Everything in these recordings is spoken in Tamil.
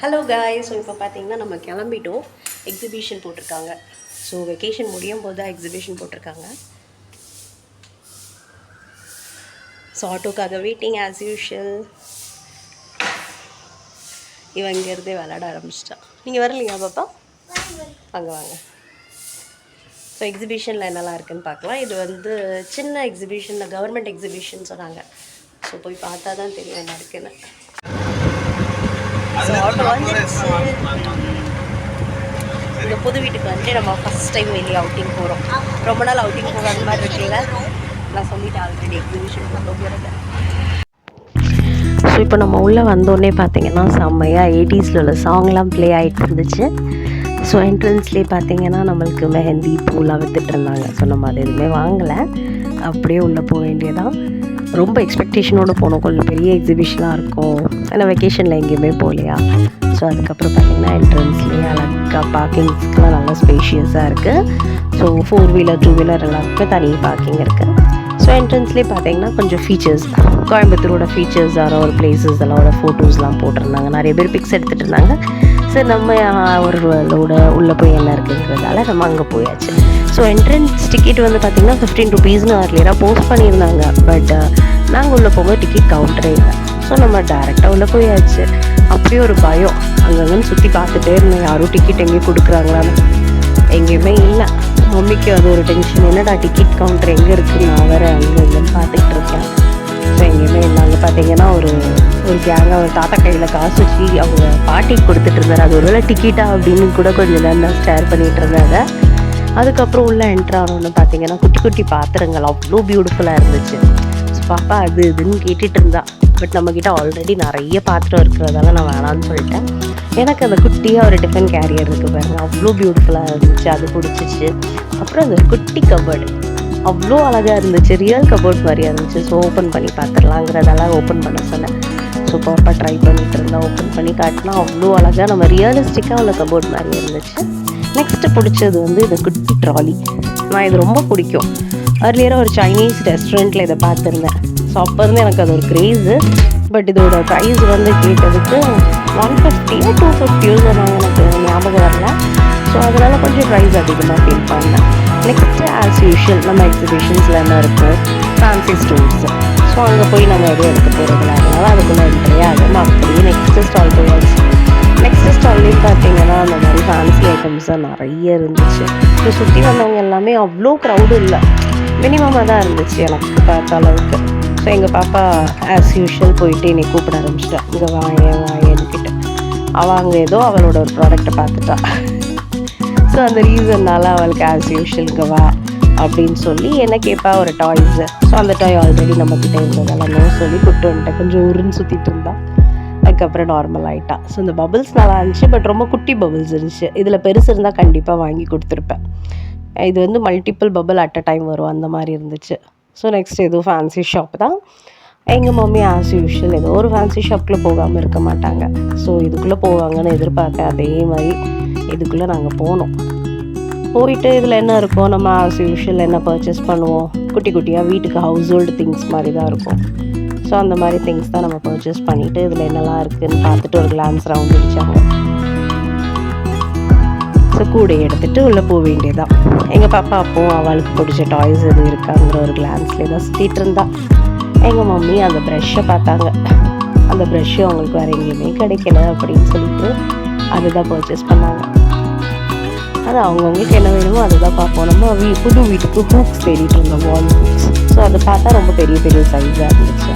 ஹலோ காய் ஸோ இப்போ பார்த்தீங்கன்னா நம்ம கிளம்பிட்டோம். எக்ஸிபிஷன் போட்டிருக்காங்க. ஸோ வெக்கேஷன் முடியும் போது தான் எக்ஸிபிஷன் போட்டிருக்காங்க. ஸோ ஆட்டோக்காக வெயிட்டிங் ஆஸ் யூஷுவல் இவன் இங்கேருந்தே விளாட ஆரம்பிச்சிட்டான் நீங்கள் வரலையா பாப்பா? அங்கே வாங்க. ஸோ எக்ஸிபிஷனில் என்னெல்லாம் இருக்குன்னு பார்க்கலாம். இது வந்து சின்ன எக்ஸிபிஷனில் கவர்மெண்ட் எக்ஸிபிஷன் சொன்னாங்க. ஸோ போய் பார்த்தா தான் தெரியும் என்ன இருக்குன்னு. ஸோ ஆட்டோ வந்துருச்சு இந்த புது வீட்டுக்கு வந்து நம்ம ஃபஸ்ட் டைம் வெளியே அவுட்டிங் போகிறோம் ரொம்ப நாள் அவுட்டிங் போகாத மாதிரி இருக்குல்ல நான் சொல்லிட்டேன் ஆல்ரெடி எக்ஸிபிஷன் போகிறத ஸோ இப்போ நம்ம உள்ளே வந்தோடனே பார்த்தீங்கன்னா செம்மையாக எயிட்டிஸில் உள்ள சாங்லாம் ப்ளே ஆகிட்டு இருந்துச்சு. ஸோ என்ட்ரன்ஸ்லேயே பார்த்தீங்கன்னா நம்மளுக்கு மெஹந்தி பூலாம் வித்துட்டு இருந்தாங்க. ஸோ நம்ம அது எதுவுமே வாங்கலை. அப்படியே உள்ளே போக வேண்டியதான் ரொம்ப எக்ஸ்பெக்டேஷனோடு போனோம். கொஞ்சம் பெரிய எக்ஸிபிஷனாக இருக்கும். ஏன்னா வெக்கேஷனில் எங்கேயுமே போகலையா? ஸோ அதுக்கப்புறம் பார்த்தீங்கன்னா என்ட்ரன்ஸ்லேயே அழகாக பார்க்கிங்ஸ்க்குலாம் நல்லா ஸ்பேஷியஸாக இருக்குது so four wheeler two wheeler எல்லாருக்குமே தனி பார்க்கிங் இருக்குது ஸோ என்ட்ரன்ஸ்லேயே பார்த்தீங்கன்னா கொஞ்சம் ஃபீச்சர்ஸ் கோயம்புத்தூரோட ஃபீச்சர்ஸ் யாரோ ஒரு பிளேசஸ் எல்லாம் ஃபோட்டோஸ்லாம் போட்டிருந்தாங்க. நிறைய பேர் பிக்ஸ் எடுத்துகிட்டு இருந்தாங்க. சரி நம்ம அவர்களோட உள்ளே போய் என்ன இருக்குங்கிறதால நம்ம அங்கே போயாச்சு. ஸோ என்ட்ரன்ஸ் டிக்கெட் வந்து பார்த்திங்கன்னா ஃபிஃப்டீன் ருபீஸ்னு அர்லியராக போஸ்ட் பண்ணியிருந்தாங்க. பட் uh, நாங்கள் உள்ளே போகும்போது டிக்கெட் கவுண்டரே இல்லை. ஸோ நம்ம டேரெக்டாக உள்ளே போயாச்சு. அப்படியே ஒரு பயம். அங்கங்கன்னு சுற்றி பார்த்துட்டே இருந்தேன். யாரும் டிக்கெட் எங்கேயும் கொடுக்குறாங்களான்னு. எங்கேயுமே இல்லை. மம்மிக்கு அது ஒரு டென்ஷன் என்னடா டிக்கெட் கவுண்டர் எங்கே இருக்குது நான் வேறு அங்கே இங்கேன்னு பார்த்துக்கிட்டு இருக்கேன். ஸோ எங்கேயுமே இல்லை. அங்கே பார்த்தீங்கன்னா ஒரு ஒரு கேங்காக அவர் தாத்தா கையில் காசு வச்சு அவங்க பாட்டிக்கு கொடுத்துட்டு இருந்தார். அது ஒருவேளை டிக்கெட்டா அப்படின்னு கூட கொஞ்சம் நேரம் ஷேர் பண்ணிகிட்டு பண்ணிட்டு இருந்தாங்க. அதுக்கப்புறம் உள்ளே என்ட்ரு ஆனோன்னு பார்த்தீங்கன்னா குட்டி குட்டி பாத்திரங்கள் அவ்வளோ பியூட்டிஃபுல்லாக இருந்துச்சு. ஸோ பாப்பா அது இதுன்னு கேட்டுட்டு இருந்தா. பட் நம்மக்கிட்ட ஆல்ரெடி நிறைய பாத்திரம் இருக்கிறதால நான் வேணான்னு சொல்லிட்டேன். எனக்கு அந்த குட்டியாக ஒரு டிஃபன் கேரியர் இருக்குது பாருங்க அவ்வளோ பியூட்டிஃபுல்லாக இருந்துச்சு அது பிடிச்சிச்சு அப்புறம் அந்த குட்டி கபர்டு அவ்வளோ அழகாக இருந்துச்சு ரியல் கபோர்ட் மாதிரியா இருந்துச்சு. ஸோ ஓப்பன் பண்ணி பார்த்துடலாங்கிறதெல்லாம் ஓப்பன் பண்ண சொன்னேன். ஸோ பாப்பா ட்ரை பண்ணிட்டு இருந்தா ஓப்பன் பண்ணி காட்டினா அவ்வளோ அழகாக நம்ம ரியலிஸ்டிக்காக உள்ள கபோர்ட் மாதிரி இருந்துச்சு. நெக்ஸ்ட்டு பிடிச்சது வந்து இந்த குட்டி ட்ராலி. நான் இது ரொம்ப பிடிக்கும். அர்லியராக ஒரு சைனீஸ் ரெஸ்டாரண்ட்டில் இதை பார்த்துருந்தேன். ஸோ அப்போருந்து எனக்கு அது ஒரு க்ரேஸு பட் இதோட ப்ரைஸ் வந்து கேட்டதுக்கு ஒன் ஃபிஃப்டியோ டூ ஃபிஃப்டியோ நான் எனக்கு ஞாபகம் வரல. ஸோ அதனால் கொஞ்சம் ப்ரைஸ் அதிகமாக ஃபீல் பண்ணேன். நெக்ஸ்ட்டு ஆஸ் யூஷுவல் நம்ம எக்ஸிபிஷன்ஸில் என்ன இருக்குது ஃபேன்சி ஸ்டோர்ஸ் ஸோ அங்கே போய் நம்ம எதுவும் எடுக்க போகிறதுனால அதுக்குள்ளே என்ட்ரி ஆகும் அப்படியே நெக்ஸ்ட்டு ஸ்டால் போயாச்சு. நெக்ஸ்ட் ஸ்டால்லையும் ஐட்டம்ஸ் தான் நிறைய இருந்துச்சு. இப்போ சுற்றி வந்தவங்க எல்லாமே அவ்வளோ க்ரௌடு இல்லை. மினிமமாக தான் இருந்துச்சு எனக்கு பார்த்த அளவுக்கு. ஸோ எங்கள் பாப்பா ஆஸ் யூஷுவல் போயிட்டு என்னை கூப்பிட ஆரம்பிச்சிட்டா. இங்கே வாயேன் வாயேன்னு அவள் அங்கே ஏதோ அவளோட ஒரு ப்ராடக்ட்டை பார்த்துட்டா. ஸோ அந்த ரீசன்னால அவளுக்கு ஆஸ் யூஷுவலுக்கு வா அப்படின்னு சொல்லி என்ன கேட்பா ஒரு டாய்ஸு ஸோ அந்த டாய் ஆல்ரெடி நம்மக்கிட்ட இருந்ததெல்லாம் சொல்லி கூப்பிட்டு வந்துட்டேன். கொஞ்சம் உருன்னு சுற்றிட்டு இருந்தான் அதுக்கப்புறம் நார்மல் ஆகிட்டா ஸோ இந்த பபுள்ஸ் நல்லா இருந்துச்சு. பட் ரொம்ப குட்டி பபுள்ஸ் இருந்துச்சு. இதில் பெருசு இருந்தால் கண்டிப்பாக வாங்கி கொடுத்துருப்பேன். இது வந்து multiple bubble at a time வரும். அந்த மாதிரி இருந்துச்சு. ஸோ நெக்ஸ்ட் எதுவும் ஃபேன்சி ஷாப் தான். எங்கள் மம்மி ஆஸ் யூஷுவல் ஏதோ ஒரு ஃபேன்சி ஷாப்பில் போகாமல் இருக்க மாட்டாங்க. ஸோ இதுக்குள்ளே போவாங்கன்னு எதிர்பார்க்க அதே மாதிரி இதுக்குள்ளே நாங்கள் போனோம். போயிட்டு இதில் என்ன இருக்கும் நம்ம ஆஸ் யூஷுவல் என்ன பர்ச்சேஸ் பண்ணுவோம். குட்டி குட்டியாக வீட்டுக்கு ஹவுஸ் ஹோல்டு திங்ஸ் மாதிரி தான் இருக்கும். ஸோ அந்த மாதிரி திங்ஸ் தான் நம்ம பர்ச்சேஸ் பண்ணிவிட்டு இதில் என்னெல்லாம் இருக்குதுன்னு பார்த்துட்டு ஒரு கிளான்ஸ் ரவுண்ட் அடித்தாங்க ஸோ கூடை எடுத்துகிட்டு உள்ளே போக வேண்டியதான் எங்கள் பாப்பா அப்போது அவளுக்கு பிடிச்ச டாய்ஸ் எதுவும் இருக்காங்கிற ஒரு கிளான்ஸ்லேயே தான் சுற்றிட்டு இருந்தா. எங்கள் மம்மி அந்த ப்ரெஷ்ஷை பார்த்தாங்க. அந்த ப்ரெஷ்ஷு அவங்களுக்கு வேறு எங்கேயுமே கிடைக்கல அப்படின்னு சொல்லிட்டு அதுதான் பர்ச்சேஸ் பண்ணாங்க. அது அவங்கவுங்களுக்கு என்ன வேணுமோ அதுதான் பார்ப்போம். நம்ம வீ புது வீட்டுக்கு ஹூக்ஸ் தேடிட்டு இருந்தோம் வால் ஹூக்ஸ் ஸோ அதை பார்த்தா ரொம்ப பெரிய பெரிய சைஸாக இருந்துச்சு.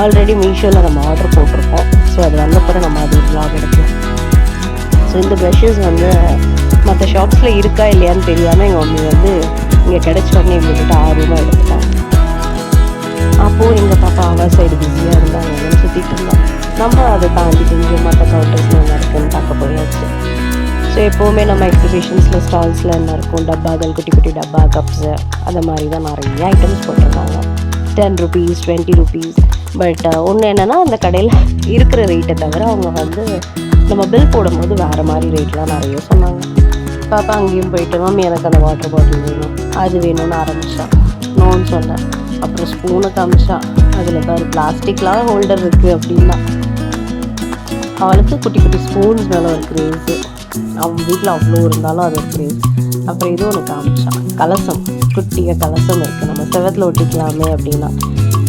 ஆல்ரெடி மீஷோவில் நம்ம ஆர்டர் போட்டிருக்கோம். ஸோ அது வந்தப்பறம் நம்ம அது vlog எடுக்கலாம். ஸோ இந்த ப்ரெஷ்ஷஸ் வந்து மற்ற ஷாப்ஸில் இருக்கா இல்லையான்னு தெரியாமல் எங்கள் மம்மி வந்து இங்கே கிடச்ச உடனே ஆர்வமாக எடுத்துட்டாங்க. அப்போது எங்கள் பாப்பா அவர் சைடு பிஸியாக இருந்தாங்க என்னன்னு சுற்றிட்டு இருந்தோம் நம்ம அதை தாண்டி கொஞ்சம் மற்ற கவுண்டர்ஸ் என்ன இருக்குன்னு பார்க்க போயாச்சு. ஸோ எப்போவுமே நம்ம எக்ஸிபிஷன்ஸில் ஸ்டால்ஸில் என்ன இருக்கும்? டப்பாக்கள் குட்டி குட்டி டப்பா கப்ஸு அந்த மாதிரி தான் நிறைய ஐட்டம்ஸ் போட்டிருந்தாங்க ten rupees twenty rupees but uh, ஒன்று என்னென்னா அந்த கடையில் இருக்கிற ரேட்டை தவிர அவங்க வந்து நம்ம பில் போடும்போது வேறு மாதிரி ரேட்லாம் நிறைய சொன்னாங்க. பாப்பா அங்கேயும் போயிட்டு மேம் எனக்கு அந்த வாட்டர் பாட்டில் வேணும். அது வேணும்னு ஆரம்பித்தான் நோன்னு சொன்னேன் அப்புறம் ஸ்பூனை காமிச்சா. அதில் பாரு பிளாஸ்டிக்லாம் ஹோல்டர் இருக்குது அப்படின்னா. அவளுக்கு குட்டி குட்டி ஸ்பூன்ஸ் மேலே ஒரு கிரேஸு அவன் வீட்டில் அவ்வளோ இருந்தாலும் அது ஒரு கிரேஸ் அப்புறம் இது ஒன்று காமிச்சான் கலசம். குட்டிய கலசம் இருக்குது நம்ம செவத்தில் ஒட்டிக்கலாமே அப்படின்னா.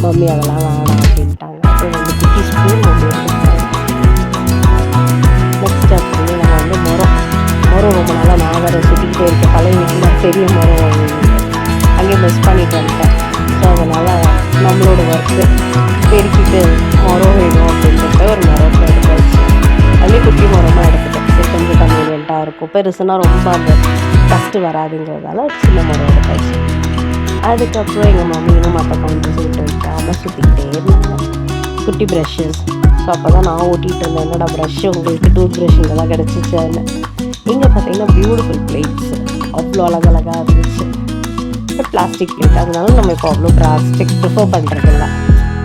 மம்மி அதெல்லாம் வேணாம் அப்படின்ட்டாங்க. அப்புறம் ரெண்டு குட்டி ஸ்பூன் ஒன்று நெக்ஸ்ட் அப்படியே நம்ம வந்து மரம். மரம் ரொம்ப நாளாக நான் வேறு சுற்றிக்கிட்டே இருக்கேன். பழைய வீட்டில் பெரிய மரம் அங்கேயே மிஸ் பண்ணிட்டு வந்துட்டேன். ஸோ அதனால் நம்மளோட ஒர்க்கு பெருக்கிட்டு மரம் வேணும் அப்படின்றத ஒரு மரம் எடுத்தாச்சு அதுலேயே குட்டி மரமாக எடுத்துட்டேன். கொஞ்சம் கன்வீனியண்ட்டாக இருக்கும். பெருசுனால் ரொம்ப அந்த ஃபஸ்ட்டு வராதுங்கிறதால சின்ன மரம் எடுத்தாச்சு அதுக்கப்புறம் எங்கள் மம்மியும் அப்பா கவுண்டர் விட்டு விட்டாமல் சுற்றிக்கிட்டே இருந்தாங்க. குட்டி ப்ரஷ்ஷஸ் ஸோ அப்போ தான் நான் ஓட்டிகிட்டு இருந்தேன். என்னோடய ப்ரஷ் உங்களுக்கு டூத் ப்ரஷ் இங்கே தான் கிடச்சிச்சு அதில் இங்கே பார்த்தீங்கன்னா பியூட்டிஃபுல் பிளேட்ஸ் அவ்வளோ அழகழகாக இருந்துச்சு. பட் பிளாஸ்டிக் பிளேட் அதனால நம்ம இப்போ அவ்வளோ பிளாஸ்டிக் ப்ரிஃபர் பண்ணுறதில்ல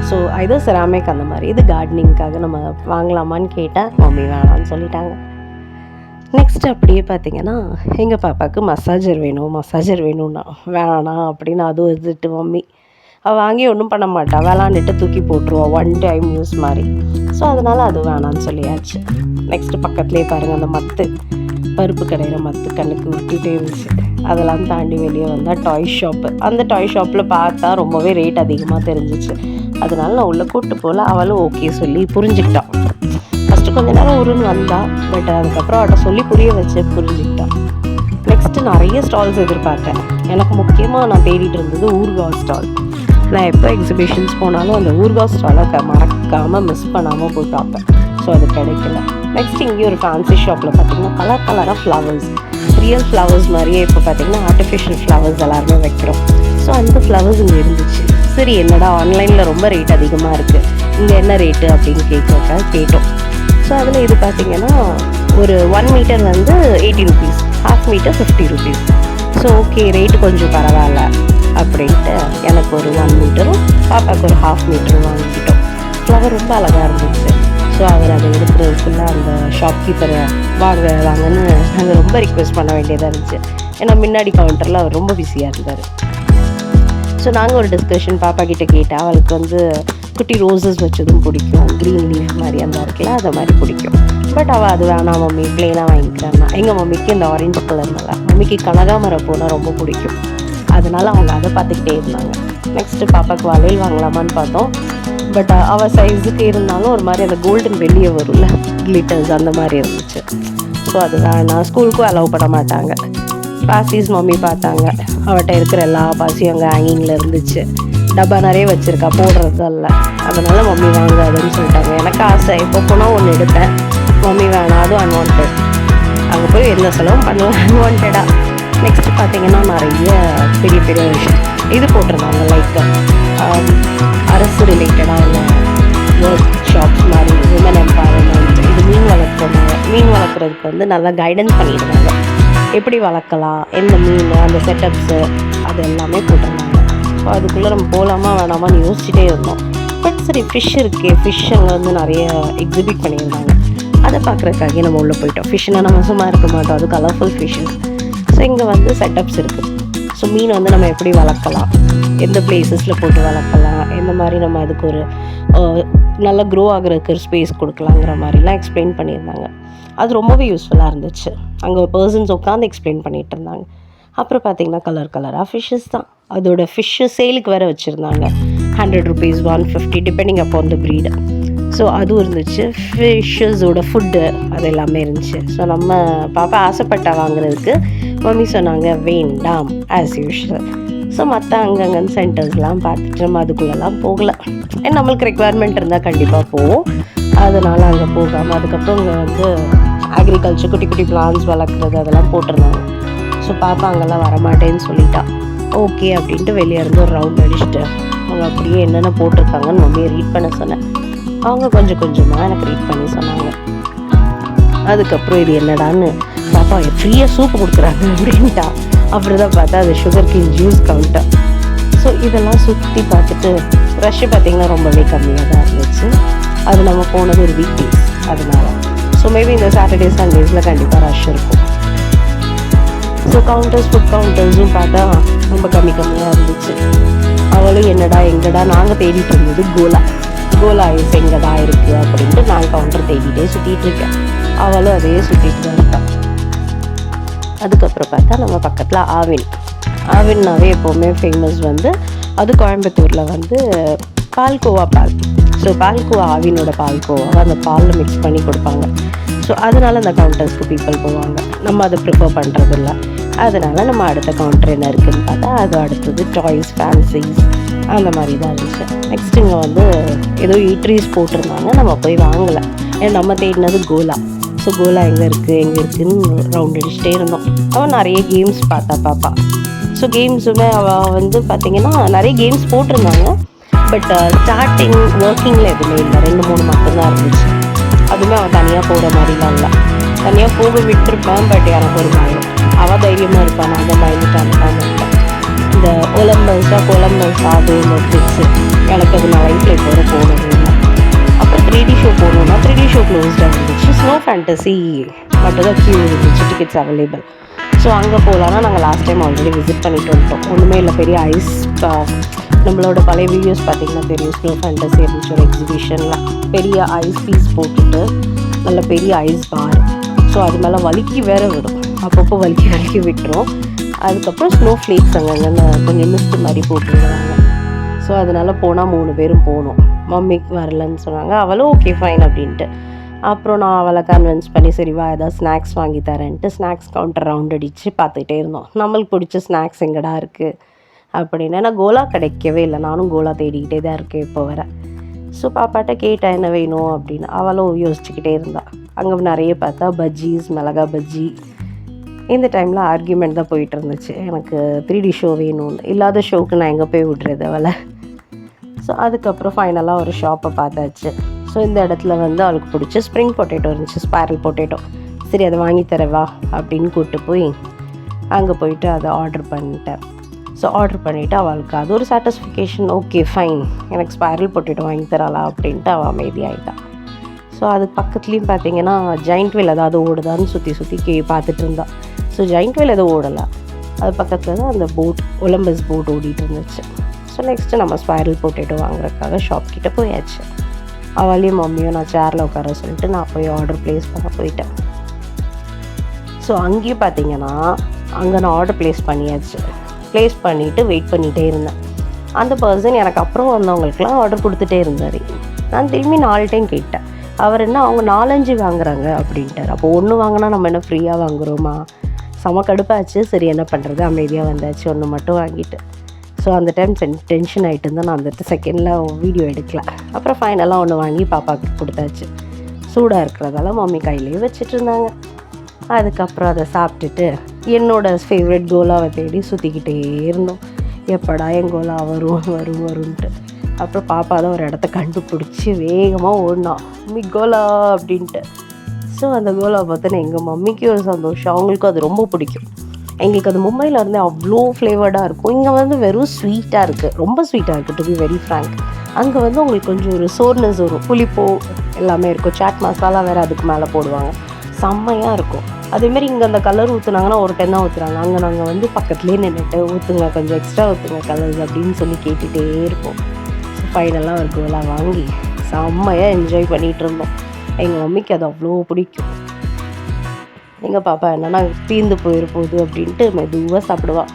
ஸோ இது செராமிக் அந்த மாதிரி. இது கார்டனிங்க்காக நம்ம வாங்கலாமான்னு கேட்டால் மம்மி வேணாம்னு சொல்லிட்டாங்க. நெக்ஸ்ட் அப்படியே பார்த்தீங்கன்னா எங்கள் பாப்பாவுக்கு மசாஜர் வேணும் மசாஜர் வேணும்னா வேணாம் அப்படின்னு அதுவும் இருந்துட்டு மம்மி அவள் வாங்கி ஒன்றும் பண்ண மாட்டாள் விளாண்டுட்டு தூக்கி போட்டுருவோம் ஒன் டைம் யூஸ் மாதிரி. ஸோ அதனால் அது வேணான்னு சொல்லியாச்சு. நெக்ஸ்ட்டு பக்கத்துலேயே பாருங்கள் அந்த மத்து பருப்பு கடையில் மத்து கண்ணுக்கு விட்டுட்டே இருந்துச்சு. அதெல்லாம் தாண்டி வெளியே வந்தால் டாய் ஷாப்பு அந்த டாய் ஷாப்பில் பார்த்தா ரொம்பவே ரேட் அதிகமாக தெரிஞ்சிச்சு. அதனால நான் உள்ளே கூப்பிட்டு போகல அவளும் ஓகே சொல்லி புரிஞ்சுக்கிட்டான் ஃபஸ்ட்டு கொஞ்ச நேரம் உருன்னு வந்தா பட் அதுக்கப்புறம் அவட்ட சொல்லி புரிய வச்சு புரிஞ்சுக்கிட்டான் நெக்ஸ்ட்டு நிறைய ஸ்டால்ஸ் எதிர்பார்த்தேன். எனக்கு முக்கியமாக நான் தேடிட்டு இருந்தது ஊர்கா ஸ்டால் நான் எப்போ எக்ஸிபிஷன்ஸ் போனாலும் அந்த ஊர்கா ஸ்டாலை மறக்காமல் மிஸ் பண்ணாமல் போய் பார்ப்பேன் ஸோ அது கிடைக்கல. நெக்ஸ்ட் இங்கே ஒரு ஃபேன்சி ஷாப்பில் பார்த்தீங்கன்னா கலர் கலராக ஃப்ளவர்ஸ் ரியல் ஃப்ளவர்ஸ் மாதிரியே இப்போ பார்த்தீங்கன்னா ஆர்டிஃபிஷியல் ஃப்ளவர்ஸ் எல்லாருமே வைக்கிறோம். ஸோ அந்த ஃப்ளவர்ஸ் இங்கே இருந்துச்சு. சரி என்னடா ஆன்லைனில் ரொம்ப ரேட் அதிகமாக இருக்குது இங்கே என்ன ரேட்டு அப்படின்னு கேட்க கேட்டோம். ஸோ அதில் இது பார்த்தீங்கன்னா ஒரு ஒன் மீட்டர் வந்து eighty rupees half metre fifty rupees so okay rate கொஞ்சம் பரவாயில்ல அப்படின்ட்டு எனக்கு ஒரு ஒன் மீட்டரும் பாப்பாவுக்கு ஒரு ஹாஃப் மீட்டரும் வாங்கிக்கிட்டோம். ஃப்ளவர் ரொம்ப அழகாக இருந்துச்சு. ஸோ அவர் அதை எடுக்கிறதுக்குள்ள அந்த ஷாப்கீப்பரை வாங்க வாங்கன்னு நாங்கள் ரொம்ப ரிக்வெஸ்ட் பண்ண வேண்டியதாக இருந்துச்சு. ஏன்னா முன்னாடி கவுண்டரில் அவர் ரொம்ப பிஸியாக இருந்தார். ஸோ நாங்கள் ஒரு டிஸ்கஷன் பாப்பா கிட்டே கேட்டால் அவளுக்கு வந்து குட்டி ரோசஸ் வச்சதும் பிடிக்கும். க்ரீன் லீஃப் மாதிரி அந்த இருக்குல்ல அதை மாதிரி பிடிக்கும். பட் அவள் அது வேணாம் மம்மி. பிளெயினாக வாங்கிக்கிறான்னா. எங்கள் மம்மிக்கு இந்த ஆரஞ்சு கலர் நல்லா மம்மிக்கு கனகாமரம் பூனா ரொம்ப பிடிக்கும். அதனால அவங்க அதை பார்த்துக்கிட்டே இருந்தாங்க. நெக்ஸ்ட்டு பாப்பாவுக்கு வளையல் வாங்கலாமான்னு பார்த்தோம். பட் அவள் சைஸுக்கு இருந்தாலும் ஒரு மாதிரி அந்த கோல்டன் வெளியே வரும்ல. கிளிட்டர்ஸ் அந்த மாதிரி இருந்துச்சு. ஸோ அது வேணாம் ஸ்கூலுக்கும் அலோவ் பண்ண மாட்டாங்க. பாசிஸ் மம்மி பார்த்தாங்க. அவட்ட இருக்கிற எல்லா பாசியும் அங்கே ஹேங்கிங்கில் இருந்துச்சு. டப்பா நிறைய வச்சுருக்கா போடுறது இல்லை மம்மி வாங்காதுன்னு சொல்லிட்டாங்க. எனக்கு ஆசை. எப்போ போனால் ஒன்று எடுப்பேன். மம்மி வேணாம் அதுவும் அன்வான்ட் அங்கே போய் எந்த செலவும் பண்ணலாம் அன்வான்டாக நெக்ஸ்ட் பார்த்தீங்கன்னா நிறைய பெரிய பெரிய விஷயம். இது போட்டிருந்தாங்க லைக் அரசு ரிலேட்டடான ஒர்க் ஷாப்ஸ் மாதிரி உமன் எம்பவர்மெண்ட் இது மீன் வளர்க்குறாங்க மீன் வளர்க்குறதுக்கு வந்து நல்லா கைடன்ஸ் பண்ணியிருந்தாங்க. எப்படி வளர்க்கலாம் எந்த மீன் அந்த செட்டப்ஸு அது எல்லாமே போட்டிருந்தாங்க. அதுக்குள்ளே நம்ம போகலாமா வேணாமான்னு யோசிச்சுட்டே இருந்தோம். பட் சரி ஃபிஷ் இருக்கே. ஃபிஷ் அங்கே வந்து நிறைய எக்ஸிபிட் பண்ணியிருந்தாங்க. அதை பார்க்குறதுக்காக நம்ம உள்ளே போயிட்டோம். ஃபிஷ்னா நம்ம சும்மா இருக்க மாட்டோம். அது கலர்ஃபுல் ஃபிஷ்ஷஸ் ஸோ இங்கே வந்து செட்டப்ஸ் இருக்குது ஸோ மீன் வந்து நம்ம எப்படி வளர்க்கலாம்? எந்த பிளேசஸில் போட்டு வளர்க்கலாம்? எந்த மாதிரி நம்ம அதுக்கு ஒரு நல்லா க்ரோ ஆகுறதுக்கு ஒரு ஸ்பேஸ் கொடுக்கலாங்கிற மாதிரிலாம் எக்ஸ்பிளைன் பண்ணியிருந்தாங்க. அது ரொம்பவே யூஸ்ஃபுல்லாக இருந்துச்சு. அங்கே பர்சன்ஸ் உட்காந்து எக்ஸ்பிளைன் பண்ணிகிட்டு இருந்தாங்க. அப்புறம் பார்த்தீங்கன்னா கலர் கலராக ஃபிஷ்ஷஸ் தான். அதோட ஃபிஷ்ஷு சேலுக்கு வேறு வச்சுருந்தாங்க. Hundred rupees one fifty depending அப்போ அந்த ப்ரீடு ஸோ அதுவும் இருந்துச்சு. ஃபிஷ்ஷஸோட ஃபுட்டு அது எல்லாமே இருந்துச்சு. ஸோ நம்ம பாப்பா ஆசைப்பட்டா வாங்குறதுக்கு மம்மி சொன்னாங்க வேண்டாம் ஆஸ் யூஷுவல் ஸோ மற்ற அங்கங்கன்னு சென்டர்ஸ்லாம் பார்த்துட்டு நம்ம அதுக்குள்ளெல்லாம் போகல. ஏன்னா நம்மளுக்கு ரெக்குவயர்மெண்ட் இருந்தால் கண்டிப்பாக போவோம். அதனால் அங்கே போகாமல் அதுக்கப்புறம் இங்கே வந்து அக்ரிகல்ச்சர் குட்டி குட்டி பிளான்ஸ் வளர்க்குறது அதெல்லாம் போட்டிருந்தாங்க. ஸோ பாப்பா அங்கெல்லாம் வரமாட்டேன்னு சொல்லிட்டா. ஓகே அப்படின்ட்டு வெளியே இருந்து ஒரு ரவுண்ட் அடிச்சுட்டு அவங்க அப்படியே என்னென்ன போட்டிருக்காங்கன்னு மம்மியை ரீட் பண்ண சொன்னேன். அவங்க கொஞ்சம் கொஞ்சமாக எனக்கு ரீட் பண்ணி சொன்னாங்க. அதுக்கப்புறம் இது என்னடான்னு பாப்பா ஃப்ரீயாக சூப்பு கொடுக்குறாங்க அப்படின்ட்டா. அப்புறம் தான் பார்த்தா அது sugar king juice counter so இதெல்லாம் சுற்றி பார்த்துட்டு ரஷ் பார்த்திங்கன்னா ரொம்பவே கம்மியாக தான் இருந்துச்சு. அது நம்ம போனது ஒரு வீக் டேஸ் அதனால. ஸோ மேபி இந்த சாட்டர்டே சண்டேஸில் கண்டிப்பாக ரஷ் இருக்கும். ஸோ கவுண்டர்ஸ் ஃபுட் கவுண்டர்ஸும் பார்த்தா ரொம்ப கம்மி கம்மியாக இருந்துச்சு. அவளும் என்னடா எங்கடா நாங்கள் தேடிட்டு இருந்தது கோலா. கோலா ஐஸ் எங்கடா இருக்குது அப்படின்ட்டு நான் கவுண்டர் தேடிட்டே சுற்றிட்டு இருக்கேன். அவளும் அதே சுற்றிட்டு தான் இருக்கான் அதுக்கப்புறம் பார்த்தா நம்ம பக்கத்தில் ஆவின். ஆவின்னாவே எப்போவுமே ஃபேமஸ் வந்து அது கோயம்புத்தூரில் வந்து பால்கோவா பால். ஸோ பால்கோவா ஆவினோட பால்கோவாவை அந்த பாலில் மிக்ஸ் பண்ணி கொடுப்பாங்க. ஸோ அதனால் அந்த கவுண்டர்ஸ்க்கு பீப்புள் போவாங்க. நம்ம அதை ப்ரிஃபர் பண்ணுறதில்ல அதனால் நம்ம அடுத்த கவுண்டர் என்ன இருக்குதுன்னு பார்த்தா அது அடுத்தது டாய்ஸ் ஃபேன்சிஸ் அந்த மாதிரி தான் இருந்துச்சு. நெக்ஸ்ட் இங்கே வந்து ஏதோ ஈட்ரீஸ் போட்டிருந்தாங்க நம்ம போய் வாங்கலை. ஏன்னா நம்ம தேடினது கோலா. ஸோ கோலா எங்கே இருக்குது எங்கே இருக்குதுன்னு ரவுண்ட் அடிச்சுட்டே இருந்தோம். அவன் நிறைய கேம்ஸ் பார்த்தா பாப்பா. ஸோ கேம்ஸுமே அவள் வந்து பார்த்திங்கன்னா நிறைய கேம்ஸ் போட்டிருந்தாங்க. பட் ஸ்டார்டிங் ஒர்க்கிங்கில் எதுவுமே இல்லை. ரெண்டு மூணு மட்டும்தான் இருந்துச்சு. அதுவுமே அவன் தனியாக போகிற மாதிரிலாம் இல்லை. தனியாக போக விட்டுருப்பேன் பட் எனக்கு ஒரு பயம் அவள் தைரியமாக இருப்பான். நான் தான் பயந்துட்டான் இந்த ஒலம்பல்ஸாக கொலம்பல்ஸா அது நெட்ஃப்ளிக்ஸு எனக்கு அது நான் லைஃப்பில் இப்போ வரை போனது இல்லை. அப்புறம் த்ரீ டி ஷோ போகணுன்னா த்ரீ டி ஷோ க்ளோஸ்டாக இருந்துச்சு. ஸ்னோ ஃபேண்டசி மட்டும் தான் கியூ இருந்துச்சு. டிக்கெட்ஸ் அவைலபிள் ஸோ அங்கே போகலான்னா நாங்கள் லாஸ்ட் டைம் ஆல்ரெடி விசிட் பண்ணிட்டு வந்துட்டோம். ஒன்றுமே இல்லை. பெரிய ஐஸ் நம்மளோட பழைய வீடியோஸ் பார்த்தீங்கன்னா தெரியும். ஸ்னோ ஃபேண்டசி இருந்துச்சு ஒரு எக்ஸிபிஷனில் பெரிய ஐஸ் பீஸ் போட்டுட்டு நல்ல பெரிய ஐஸ் பார் ஸோ அது மேலே வலிக்கு வேற விடும். அப்பப்போ வலிக்கி வலிக்கி விட்டுரும். அதுக்கப்புறம் ஸ்னோ ஃப்ளேக்ஸ் அங்கங்கே கொஞ்சம் மிஸ்ட் மாதிரி போட்டுருந்தாங்க ஸோ அதனால் போனால் மூணு பேரும் போகணும். மம்மிக்கு வரலன்னு சொன்னாங்க. அவளும் ஓகே ஃபைன் அப்படின்ட்டு. அப்புறம் நான் அவளை கன்வின்ஸ் பண்ணி சரி வா ஏதாவது ஸ்நாக்ஸ் வாங்கி தரேன்ட்டு ஸ்நாக்ஸ் கவுண்டர் ரவுண்ட் அடித்து பார்த்துக்கிட்டே இருந்தோம். நம்மளுக்கு பிடிச்ச ஸ்நாக்ஸ் எங்கடா இருக்குது அப்படின்னு. நான் கோலா கிடைக்கவே இல்லை. நானும் கோலா தேடிக்கிட்டே தான் இருக்கேன் இப்போ வர. ஸோ பாப்பாட்ட கேட்டேன் என்ன வேணும் அப்படின்னு அவளும் யோசிச்சுக்கிட்டே இருந்தாள் அங்கே நிறைய பார்த்தா பஜ்ஜீஸ் மிளகா பஜ்ஜி இந்த டைமில் ஆர்கியூமெண்ட் தான் போயிட்டு இருந்துச்சு எனக்கு த்ரீ டி ஷோ வேணும்னு. இல்லாத ஷோவுக்கு நான் எங்கே போய் விட்றது அவளை? ஸோ அதுக்கப்புறம் ஃபைனலாக ஒரு ஷாப்பை பார்த்தாச்சு. ஸோ இந்த இடத்துல வந்து அவளுக்கு பிடிச்ச ஸ்ப்ரிங் பொட்டேட்டோ இருந்துச்சு ஸ்பைரல் பொட்டேட்டோ சரி அதை வாங்கி தரவா? அப்படின்னு கூப்பிட்டு போய் அங்கே போயிட்டு அதை ஆர்டர் பண்ணிட்டேன். ஸோ ஆர்டர் பண்ணிவிட்டு அவளுக்கு அது ஒரு சாட்டிஸ்ஃபிகேஷன் ஓகே ஃபைன் எனக்கு ஸ்பைரல் பொட்டேட்டோ வாங்கி தரலா? அப்படின்ட்டு அவள் அமைதியாகிட்டான் ஸோ அதுக்கு பக்கத்துலேயும் பார்த்தீங்கன்னா ஜாயிண்ட் வீல் ஏதாவது ஓடுதான்னு சுற்றி சுற்றி கே பார்த்துட்டு இருந்தா. ஸோ ஜாயிண்ட் வேல் எதுவும் ஓடலை. அது பக்கத்தில் தான் அந்த போட் ஒலம்பஸ் போட் ஓடிட்டு இருந்துச்சு. ஸோ நெக்ஸ்ட்டு நம்ம ஸ்பைரல் பொட்டேட்டோ வாங்குறதுக்காக ஷாப் கிட்டே போயாச்சு. அவளையும் மம்மியும் நான் சேரில் உட்கார சொல்லிட்டு நான் போய் ஆர்டர் ப்ளேஸ் பண்ண போயிட்டேன். ஸோ அங்கேயும் பார்த்தீங்கன்னா அங்கே நான் ஆர்டர் ப்ளேஸ் பண்ணியாச்சு. ப்ளேஸ் பண்ணிவிட்டு வெயிட் பண்ணிகிட்டே இருந்தேன். அந்த பர்சன் எனக்கு அப்புறம் வந்தவங்களுக்குலாம் ஆர்டர் கொடுத்துட்டே இருந்தார். நான் திரும்பி நாலு டைம் கேட்டேன். அவர் என்ன அவங்க நாலஞ்சு வாங்குறாங்க அப்படின்ட்டார். அப்போ ஒன்று வாங்கினா நம்ம என்ன ஃப்ரீயாக வாங்குறோமா? செம கடுப்பாச்சு. சரி என்ன பண்ணுறது அமைதியாக வந்தாச்சு. ஒன்று மட்டும் வாங்கிட்டு. ஸோ அந்த டைம் டென்ஷன் ஆகிட்டு இருந்தால் நான் அந்த செகண்டில் வீடியோ எடுக்கல. அப்புறம் ஃபைனலாக ஒன்று வாங்கி பாப்பாவுக்கு கொடுத்தாச்சு. சூடாக இருக்கிறதால மம்மி கையிலேயே வச்சுட்டு இருந்தாங்க. அதுக்கப்புறம் அதை சாப்பிட்டுட்டு என்னோடய ஃபேவரட் கோலாவை தேடி சுற்றிக்கிட்டே இருந்தோம். எப்படா என் கோலா வரும் வரும் வரும்ன்ட்டு. அப்புறம் பாப்பா தான் ஒரு இடத்த கண்டுபிடிச்சி வேகமாக ஓடினான் மம்மி கோலா அப்படின்ட்டு. ஸோ அந்த கோலா பார்த்தோன்னா எங்கள் மம்மிக்கு ஒரு சந்தோஷம். அவங்களுக்கும் அது ரொம்ப பிடிக்கும். எங்களுக்கு அது மும்பையில் இருந்து அவ்வளோ ஃப்ளேவர்டாக இருக்கும். இங்கே வந்து வெறும் ஸ்வீட்டாக இருக்குது ரொம்ப ஸ்வீட்டாக இருக்குது டு பி வெரி ஃப்ரேங்க் அங்கே வந்து உங்களுக்கு கொஞ்சம் ஒரு சோர்னஸ் வரும். புளிப்போ எல்லாமே இருக்கும். சாட் மசாலா வேறு அதுக்கு மேலே போடுவாங்க. செம்மையாக இருக்கும். அதேமாரி இங்கே அந்த கலர் ஊற்றுனாங்கன்னா ஒரு டைம் தான் ஊற்றுறாங்க அங்கே நாங்கள் வந்து பக்கத்துலேயே நின்றுட்டு ஊற்றுங்க கொஞ்சம் எக்ஸ்ட்ரா ஊற்றுங்க கலர்ஸ் அப்படின்னு சொல்லி கேட்டுகிட்டே இருப்போம். ஸோ ஃபைனலாக ஒரு கோலா வாங்கி செம்மையாக என்ஜாய் பண்ணிகிட்டு இருந்தோம். எங்கள் மம்மிக்கு அது அவ்வளோ பிடிக்கும். எங்கள் பாப்பா என்னன்னா தீந்து போயிட போகுது அப்படின்ட்டு மெதுவாக சாப்பிடுவாள்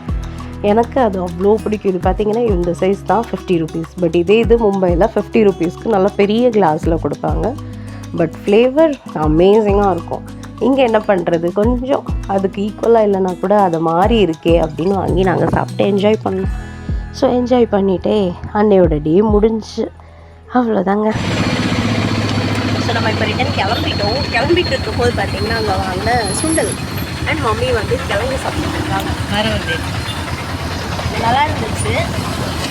எனக்கு அது அவ்வளோ பிடிக்கும். இது பார்த்தீங்கன்னா இந்த சைஸ் தான் ஃபிஃப்டி ருபீஸ் பட் இதே இது மும்பையில் ஃபிஃப்டி ருபீஸ்க்கு நல்லா பெரிய கிளாஸில் கொடுப்பாங்க. பட் ஃப்ளேவர் அமேசிங்காக இருக்கும். இங்கே என்ன பண்ணுறது கொஞ்சம் அதுக்கு ஈக்குவலாக இல்லைனா கூட அது மாறி இருக்கே அப்படின்னு வாங்கி நாங்கள் சாப்பிட்டு என்ஜாய் பண்ணோம். ஸோ என்ஜாய் பண்ணிகிட்டே அன்னையோட டே முடிஞ்சு. அவ்வளோதாங்க. ஸோ நம்ம இப்போ ரிட்டன் கிளம்பிட்டோம். கிளம்பிட்டு இருக்கும்போது பார்த்தீங்கன்னா அங்கே வாங்கின சுண்டல் அண்ட் மம்மி வந்து கிளம்பி சாப்பிட்டுருக்காங்க வர வந்து நல்லா இருந்துச்சு.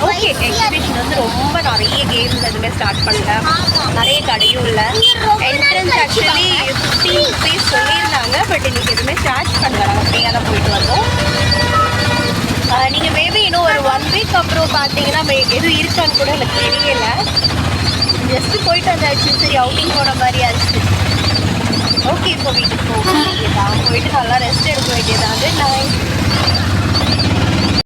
ஓகே எக்ஸிபிஷன் வந்து ரொம்ப நிறைய கேம்ஸ் எதுவுமே ஸ்டார்ட் பண்ணல. நிறைய கடையும் இல்லை. என்ட்ரன்ஸ் ஆக்சுவலி ஃபிஃப்டி ருபீஸ் சொல்லியிருந்தாங்க பட் இன்னைக்கு எதுவுமே சார்ஜ் பண்ணல. நாங்கள் ஃப்ரீயாக தான் போயிட்டு வந்தோம். நீங்கள் மேபி இன்னும் ஒரு ஒன் வீக் அப்புறம் பார்த்தீங்கன்னா மே- எதுவும் இருக்கான்னு கூட எனக்கு தெரியல. ஜஸ்ட் போயிட்டு வந்தாச்சு சரி அவுட்டிங் போன மாதிரி ஆச்சு. ஓகே இப்போ வீட்டுக்கு போக வேண்டியதான் போயிட்டு நல்லா ரெஸ்ட் எடுக்க வேண்டியதான் நான்